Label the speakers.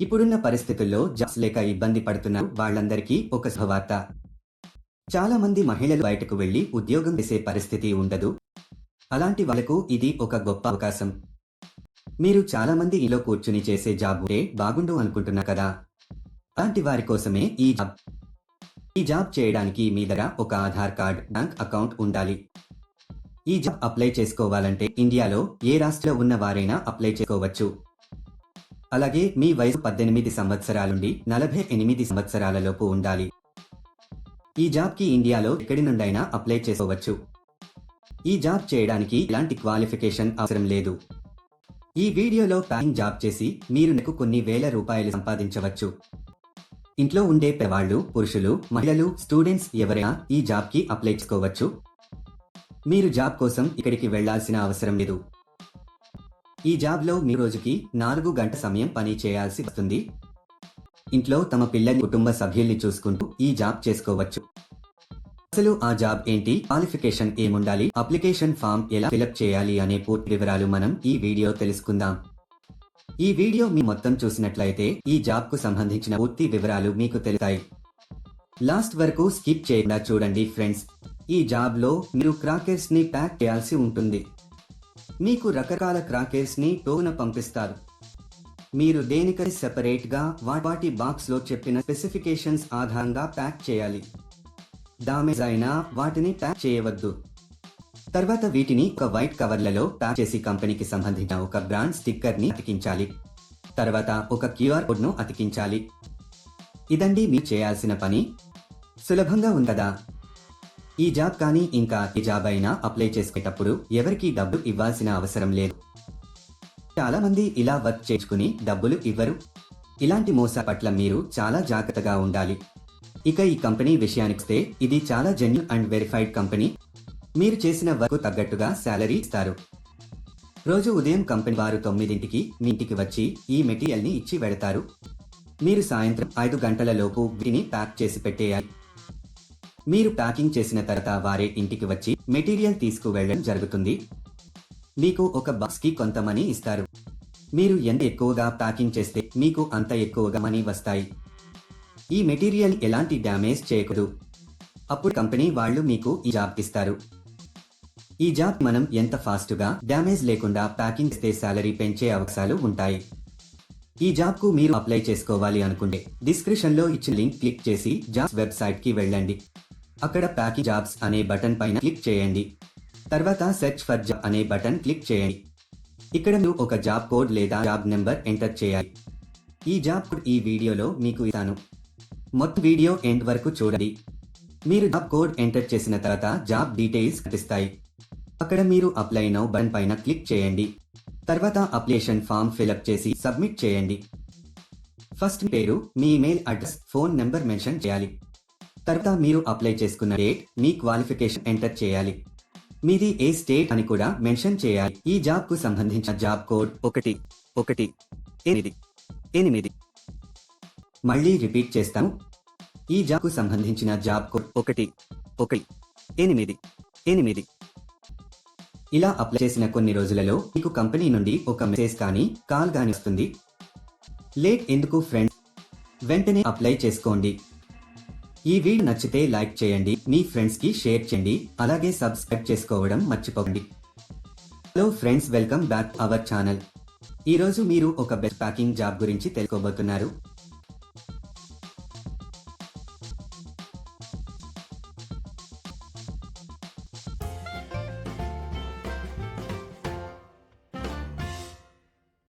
Speaker 1: ఇప్పుడున్న పరిస్థితుల్లో జాబ్స్ లేక ఇబ్బంది పడుతున్న వాళ్ళందరికీ ఒక శుభవార్త. చాలా మంది మహిళలు బయటకు వెళ్ళి ఉద్యోగం చేసే పరిస్థితి ఉండదు. అలాంటి వాళ్ళకు ఇది ఒక గొప్ప అవకాశం. మీరు చాలా మంది ఇంట్లో కూర్చుని చేసే జాబ్ ఉంటే బాగుండు అనుకుంటున్నా కదా? అలాంటి వారి కోసమే ఈ జాబ్. ఈ జాబ్ చేయడానికి మీ దగ్గర ఒక ఆధార్ కార్డ్ బ్యాంక్ అకౌంట్ ఉండాలి. ఈ జాబ్ అప్లై చేసుకోవాలంటే ఇండియాలో ఏ రాష్ట్రంలో ఉన్న వారైనా అప్లై చేసుకోవచ్చు. అలాగే మీ వయసు పద్దెనిమిది సంవత్సరాల నుండి నలభై ఎనిమిది సంవత్సరాలలోపు ఉండాలి. ఈ జాబ్కి ఇండియాలో ఎక్కడి నుండైనా అప్లై చేసుకోవచ్చు. ఈ జాబ్ చేయడానికి ఎలాంటి క్వాలిఫికేషన్ అవసరం లేదు. ఈ వీడియోలో ప్యాకింగ్ జాబ్ చేసి మీరు నాకు కొన్ని వేల రూపాయలు సంపాదించవచ్చు. ఇంట్లో ఉండే పెవాళ్ళు పురుషులు మహిళలు స్టూడెంట్స్ ఎవరైనా ఈ జాబ్కి అప్లై చేసుకోవచ్చు. మీరు జాబ్ కోసం ఇక్కడికి వెళ్ళాల్సిన అవసరం లేదు. ఈ జాబ్లో మీ రోజుకి నాలుగు గంట సమయం పని చేయాల్సి వస్తుంది. ఇంట్లో తమ పిల్లల కుటుంబ సభ్యుల్ని చూసుకుంటూ ఈ జాబ్ చేసుకోవచ్చు. అసలు ఆ జాబ్ ఏంటి? క్వాలిఫికేషన్ ఏముండాలి? అప్లికేషన్ ఫామ్ ఎలా ఫిలప్ చేయాలి అనే పూర్తి వివరాలు మనం ఈ వీడియో తెలుసుకుందాం. ఈ వీడియో మీ మొత్తం చూసినట్లయితే ఈ జాబ్కు సంబంధించిన పూర్తి వివరాలు మీకు తెలుస్తాయి. లాస్ట్ వరకు స్కిప్ చేయకుండా చూడండి ఫ్రెండ్స్. ఈ జాబ్లో మీరు క్రాకెర్స్ని ప్యాక్ చేయాల్సి ఉంటుంది. మీకు రకరకాల క్రాకెర్స్ని టోన పంపిస్తారు. మీరు దేనికై సెపరేట్గా వాటి బాక్స్లో చెప్పిన స్పెసిఫికేషన్స్ ఆధారంగా ప్యాక్ చేయాలి. డామేజ్ అయినా వాటిని ప్యాక్ చేయవద్దు. తర్వాత వీటిని ఒక వైట్ కవర్లలో ప్యాక్ చేసి కంపెనీకి సంబంధించిన ఒక బ్రాండ్ స్టిక్కర్ని అతికించాలి. తర్వాత ఒక క్యూఆర్ కోడ్ను అతికించాలి. ఇదండి మీరు చేయాల్సిన పని. సులభంగా ఉందదా ఈ జాబ్ కానీ ఇంకా ఈ జాబ్ అయినా అప్లై చేసుకునేటప్పుడు ఎవరికి డబ్బు ఇవ్వాల్సిన అవసరం లేదు. చాలా మంది ఇలా వర్క్ చేసుకుని డబ్బులు ఇవ్వరు. ఇలాంటి మోస పట్ల మీరు చాలా జాగ్రత్తగా ఉండాలి. ఇక ఈ కంపెనీ విషయానికి వస్తే ఇది చాలా జెన్యున్ అండ్ వెరిఫైడ్ కంపెనీ. మీరు చేసిన వర్క్ తగ్గట్టుగా శాలరీ ఇస్తారు. రోజు ఉదయం కంపెనీ వారు తొమ్మిదింటికి మీ ఇంటికి వచ్చి ఈ మెటీరియల్ని ఇచ్చి వెడతారు మీరు సాయంత్రం ఐదు గంటల లోపు వీటిని ప్యాక్ చేసి పెట్టేయాలి. మీరు ప్యాకింగ్ చేసిన తర్వాత వారే ఇంటికి వచ్చి మెటీరియల్ తీసుకువెళ్ళడం జరుగుతుంది. మీకు ఒక బాక్స్కి కొంత మనీ ఇస్తారు. మీరు ఎంత ఎక్కువగా ప్యాకింగ్ చేస్తే మీకు అంత ఎక్కువగా మనీ వస్తాయి. ఈ మెటీరియల్ ఎలాంటి డ్యామేజ్ చేయకూడదు. అప్పుడు కంపెనీ వాళ్ళు మీకు ఈ జాబ్ ఇస్తారు. ఈ జాబ్ మనం ఎంత ఫాస్ట్గా డ్యామేజ్ లేకుండా ప్యాకింగ్ చేస్తే శాలరీ పెంచే అవకాశాలు ఉంటాయి. ఈ జాబ్కు మీరు అప్లై చేసుకోవాలి అనుకుంటే డిస్క్రిప్షన్లో ఇచ్చిన లింక్ క్లిక్ చేసి జాబ్స్ వెబ్సైట్కి వెళ్ళండి. అక్కడ ప్యాకింగ్ జాబ్స్ అనే బటన్ పైన క్లిక్ చేయండి. తర్వాత సెర్చ్ ఫర్ జాబ్ అనే బటన్ క్లిక్ చేయండి. ఇక్కడ మీరు ఒక జాబ్ కోడ్ లేదా జాబ్ నెంబర్ ఎంటర్ చేయాలి. ఈ జాబ్ కోడ్ ఈ వీడియోలో మీకు ఇస్తాను. మొత్తం వీడియో ఎండ్ వరకు చూడండి. మీరు జాబ్ కోడ్ ఎంటర్ చేసిన తర్వాత జాబ్ డీటెయిల్స్ కనిపిస్తాయి. అక్కడ మీరు అప్లై నౌ బటన్ పైన క్లిక్ చేయండి. తర్వాత అప్లికేషన్ ఫామ్ ఫిలప్ చేసి సబ్మిట్ చేయండి. ఫస్ట్ పేరు మీ email address phone number mention చేయాలి. తర్వాత మీరు అప్లై చేసుకున్న డేట్ మీ క్వాలిఫికేషన్ ఎంటర్ చేయాలి. మీది ఏ స్టేట్ అని కూడా మెన్షన్ చేయాలి. ఈ జాబ్కు సంబంధించిన జాబ్ కోడ్ ఒకటి ఒకటి ఎనిమిది ఎనిమిది. మళ్ళీ రిపీట్ చేస్తాను. ఈ జాబ్కు సంబంధించిన జాబ్ కోడ్ ఒకటి ఒకటి ఎనిమిది ఎనిమిది. ఇలా అప్లై చేసిన కొన్ని రోజులలో మీకు కంపెనీ నుండి ఒక మెసేజ్ కానీ కాల్ కానీ వస్తుంది. లేట్ ఎందుకు ఫ్రెండ్స్? వెంటనే అప్లై చేసుకోండి. ఈ వీడియో నచ్చితే లైక్ చేయండి మీ ఫ్రెండ్స్కి షేర్ చేయండి అలాగే సబ్స్క్రైబ్ చేసుకోవడం మర్చిపోకండి. Hello friends welcome back our channel. ఈ రోజు మీరు ఒక బెస్ట్ ప్యాకింగ్ జాబ్ గురించి తెలుసుకోబోతున్నారు.